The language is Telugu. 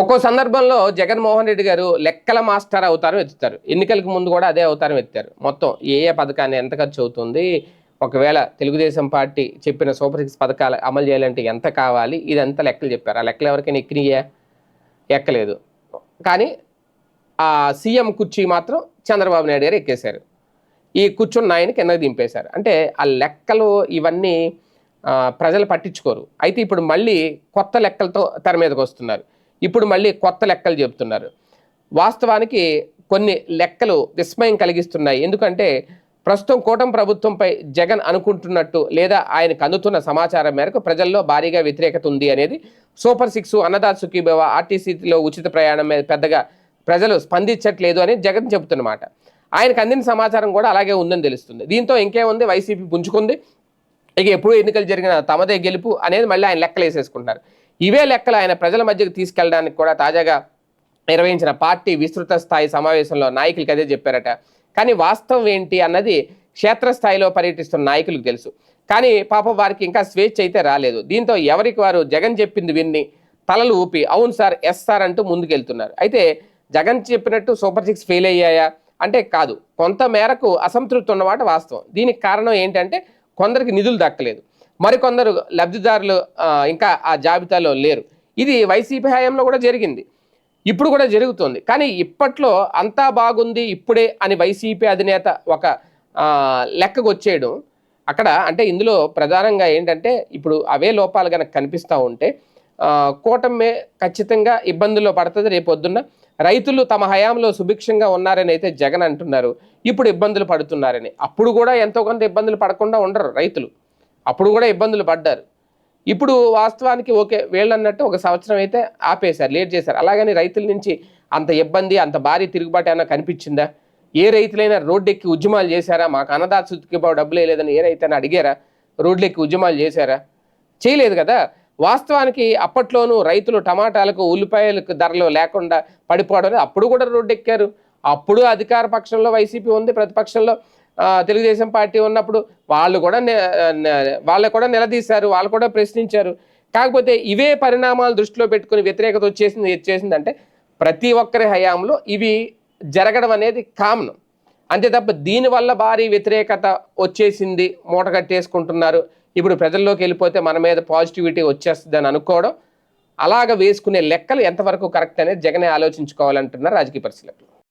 ఒక్కో సందర్భంలో జగన్మోహన్ రెడ్డి గారు లెక్కల మాస్టర్ అవతారం ఎత్తుతారు. ఎన్నికలకు ముందు కూడా అదే అవతారం ఎత్తారు. మొత్తం ఏ ఏ పథకాన్ని ఎంత ఖర్చు అవుతుంది ఒకవేళ తెలుగుదేశం పార్టీ చెప్పిన సూపర్ సిక్స్ పథకాలు అమలు చేయాలంటే ఎంత కావాలి ఇదంతా లెక్కలు చెప్పారు. ఆ లెక్కలు ఎవరికైనా ఎక్కినయ్యా ఎక్కలేదు. కానీ ఆ సీఎం కుర్చీ మాత్రం చంద్రబాబు నాయుడు గారు ఎక్కేశారు. ఈ కూర్చున్న ఆయన కిందకు దింపేశారు. అంటే ఆ లెక్కలు ఇవన్నీ ప్రజలు పట్టించుకోరు. అయితే ఇప్పుడు మళ్ళీ కొత్త లెక్కలతో తెర మీదకి వస్తున్నారు. ఇప్పుడు మళ్ళీ కొత్త లెక్కలు చెబుతున్నారు వాస్తవానికి కొన్ని లెక్కలు విస్మయం కలిగిస్తున్నాయి. ఎందుకంటే ప్రస్తుతం కూటమి ప్రభుత్వంపై జగన్ అనుకుంటున్నట్టు లేదా ఆయనకు అందుతున్న సమాచారం మేరకు ప్రజల్లో భారీగా వ్యతిరేకత ఉంది అనేది సూపర్ సిక్స్ అన్నదాత సుఖీభవ ఆర్టీసీలో ఉచిత ప్రయాణం మీద పెద్దగా ప్రజలు స్పందించట్లేదు అని జగన్ చెబుతున్నమాట. ఆయనకు అందిన సమాచారం కూడా అలాగే ఉందని తెలుస్తుంది. దీంతో ఇంకేముంది? వైసీపీ పుంజుకుంది. ఇక ఎప్పుడు ఎన్నికలు జరిగిన తమదే గెలుపు అనేది మళ్ళీ ఆయన లెక్కలు వేసేసుకుంటారు ఇవే లెక్కలు ఆయన ప్రజల మధ్యకు తీసుకెళ్ళడానికి కూడా తాజాగా నిర్వహించిన పార్టీ విస్తృత స్థాయి సమావేశంలో నాయకులకి అదే చెప్పారట. కానీ వాస్తవం ఏంటి అన్నది క్షేత్రస్థాయిలో పర్యటిస్తున్న నాయకులకు తెలుసు. కానీ పాపం వారికి ఇంకా స్వేచ్ఛ అయితే రాలేదు. దీంతో ఎవరికి వారు జగన్ చెప్పింది విన్ని తలలు ఊపి అవును సార్ ఎస్ సార్ అంటూ ముందుకెళ్తున్నారు. అయితే జగన్ చెప్పినట్టు సూపర్ సిక్స్ ఫెయిల్ అయ్యాయా? అంటే కాదు. కొంత మేరకు అసంతృప్తి ఉన్నమాట వాస్తవం. దీనికి కారణం ఏంటంటే కొందరికి నిధులు దక్కలేదు. మరికొందరు లబ్ధిదారులు ఇంకా ఆ జాబితాలో లేరు. ఇది వైసీపీ హయాంలో కూడా జరిగింది. ఇప్పుడు కూడా జరుగుతుంది. కానీ ఇప్పట్లో అంతా బాగుంది ఇప్పుడే అని వైసీపీ అధినేత ఒక లెక్కకు వచ్చేయడం అక్కడ అంటే ఇందులో ప్రధానంగా ఏంటంటే ఇప్పుడు అవే లోపాలు కనుక కనిపిస్తూ ఉంటే కూటమే కూటమి ఖచ్చితంగా ఇబ్బందుల్లో పడుతుంది రేపొద్దున్న రైతులు తమ హయాంలో సుభిక్షంగా ఉన్నారని అయితే జగన్ అంటున్నారు. ఇప్పుడు ఇబ్బందులు పడుతున్నారని. అప్పుడు కూడా ఎంతో కొంత ఇబ్బందులు పడకుండా ఉండరు రైతులు. అప్పుడు కూడా ఇబ్బందులు పడ్డారు. ఇప్పుడు వాస్తవానికి ఓకే వీళ్ళు అన్నట్టు ఒక సంవత్సరం అయితే ఆపేశారు లేట్ చేశారు. అలాగని రైతుల నుంచి అంత ఇబ్బంది అంత భారీ తిరుగుబాటు ఏమైనా కనిపించిందా? ఏ రైతులైనా రోడ్డెక్కి ఉద్యమాలు చేశారా? మాకు అన్నదాత సుతికిబాబు డబ్బులు వేయలేదని ఏ రైతైనా అడిగారా? రోడ్లెక్కి ఉద్యమాలు చేశారా? చేయలేదు కదా. వాస్తవానికి అప్పట్లోనూ రైతులు టమాటాలకు ఉల్లిపాయలకు ధరలు లేకుండా పడిపోవడం అప్పుడు కూడా రోడ్డెక్కారు. అప్పుడు అధికార పక్షంలో వైసీపీ ఉంది ప్రతిపక్షంలో తెలుగుదేశం పార్టీ ఉన్నప్పుడు వాళ్ళు కూడా నే- వాళ్ళు కూడా నిలదీశారు వాళ్ళు కూడా ప్రశ్నించారు. కాకపోతే ఇవే పరిణామాలు దృష్టిలో పెట్టుకుని వ్యతిరేకత వచ్చేసింది వచ్చేసిందంటే ప్రతి ఒక్కరి హయాంలో ఇవి జరగడం అనేది కామన్. అంతే తప్ప దీనివల్ల భారీ వ్యతిరేకత వచ్చేసింది మూట కట్టేసుకుంటున్నారు. ఇప్పుడు ప్రజల్లోకి వెళ్ళిపోతే మన మీద పాజిటివిటీ వచ్చేస్తుంది అని అనుకోవడం అలాగ వేసుకునే లెక్కలు ఎంతవరకు కరెక్ట్ అనేది జగనే ఆలోచించుకోవాలంటున్నారు రాజకీయ పరిశీలకులు.